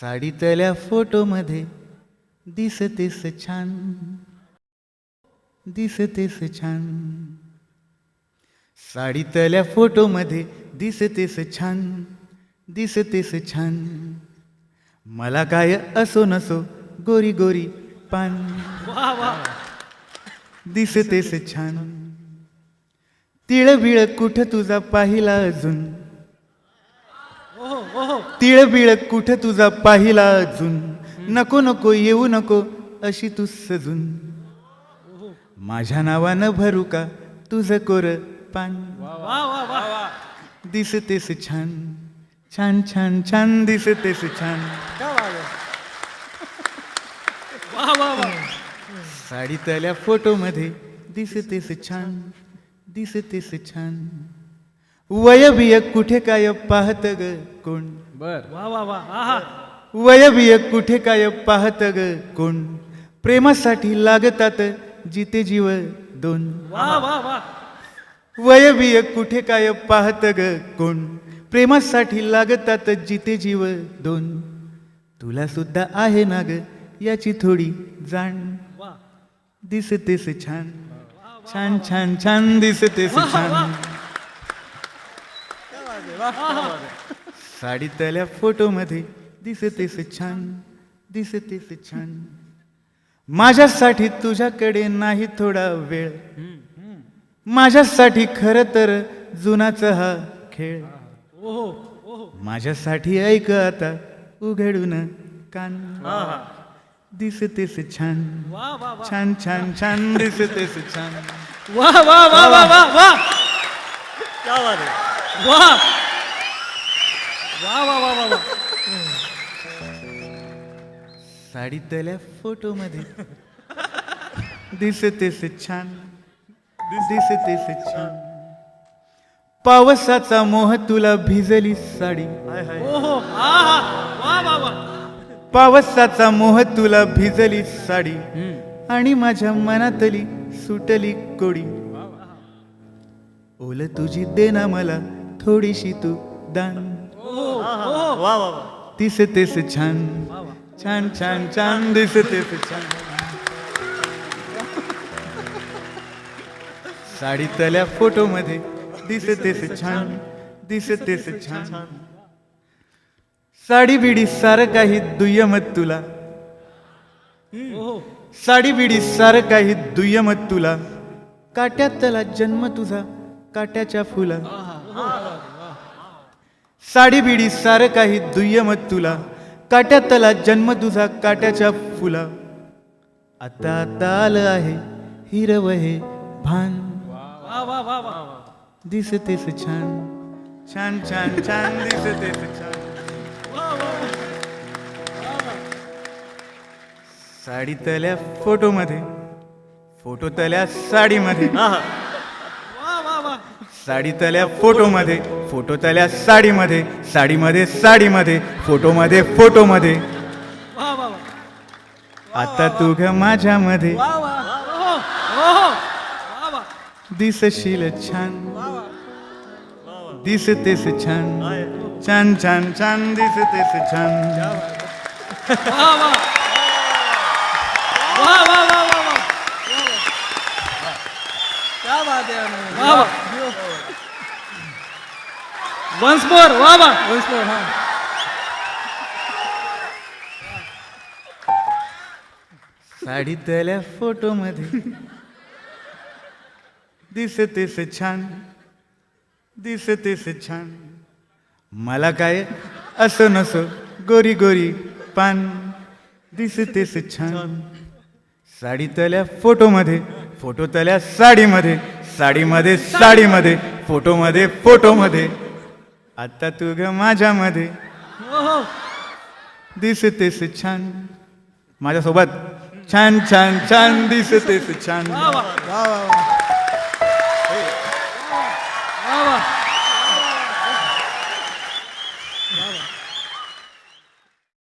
साडीतल्या फोटोमध्ये दिसतेस छान. दिसतेस छान. साडीतल्या फोटोमध्ये दिसतेस छान. दिसतेस छान. मला काय असो नसो गोरी गोरी पान. दिसतेस छान. तिळबिळ कुठं तुझा पाहिला अजून? तिळ बिळ कुठं तुझा पाहिला अजून? नको नको येऊ नको अशी तू सजून. माझ्या नावानं भरू का तुझं कोर पान? दिसतेस छान छान छान छान दिसतेस छान. साडीतल्या फोटोमध्ये दिसतेस छान दिसतेस छान. वयबिय कुठे काय पाहत ग कोण? बर. वा वा वा. आहा. वयबिय कुठे काय पाहत ग कोण? प्रेमासाठी लागतात जिते जीव दोन. वा वा वा. वयबिय कुठे काय पाहत ग कोण? प्रेमासाठी लागतात जिते जीव दोन. तुला सुद्धा आहे ना ग याची थोडी जाण. दिसतेस छान. छान छान छान दिसतेस छान. साडीतल्या फोटोमध्ये दिसतेस छान दिसतेस छान. माझ्यासाठी तुझ्याकडे नाही थोडा वेळ. माझ्यासाठी खर तर जुनाच हा खेळ. ओहो ओहो. माझ्यासाठी ऐक आता उघडून कान. दिसतेस छान. वा वा वा. छान छान छान दिसतेस छान. वा वा वा वा वा वा. क्या बात आहे वा. वा वा वा वा वा. साडीतल्या फोटोमध्ये. दिसतेस छान. दिसतेस छान. पावसाचा मोह तुला भिजली साडी. वा वा वा. पावसाचा मोह तुला भिजली साडी. आणि माझ्या मनातली सुटली कोडी. ओल तुझी दे ना मला. थोडीशी तू दान. दिसतेस छान. छान छान छान. दिसतेस छान. साडीतल्या फोटोमध्ये. दिसतेस छान. दिसतेस छान. साडी बिडी सारं काही दुय्यमत तुला. साडी बिडी सारं काही दुय्यमत तुला. काट्यातला जन्म तुझा. काट्याच्या फुला. साडी बिडी सारं काही दुय्यमत तुला. काट्यातला जन्म तुझा काट्याच्या फुला. आता आता आलं आहे हिरव हे भान. वा वा वा वा दिसतेस छान. छान छान छान दिसतेस छान. साडीतल्या फोटोमध्ये. फोटोतल्या साडीमध्ये. वा साडीतल्या फोटोमध्ये फोटोतल्या साडीमध्ये साडीमध्ये साडीमध्ये फोटोमध्ये फोटोमध्ये. आता तू ग माझ्यामध्ये. ओहो वा. वा दिसशील छान. दिसतेस छान. छान छान छान दिसतेस छान वा वा वा वा वा वा वा क्या बात अनु. वा वा. वन्स मोर वा वा. Once more, हा. साडीतल्या फोटोमध्ये दिसतेस छान. दिसतेस छान. मला काय असं नसो. गोरी गोरी पान. दिसतेस छान. साडीतल्या फोटोमध्ये फोटो तल्या साडीमध्ये साडीमध्ये साडीमध्ये फोटोमध्ये फोटोमध्ये. आता तू ग माझ्यामध्ये. दिसतेस छान. माझ्यासोबत छान छान छान दिसतेस छान. वा वा.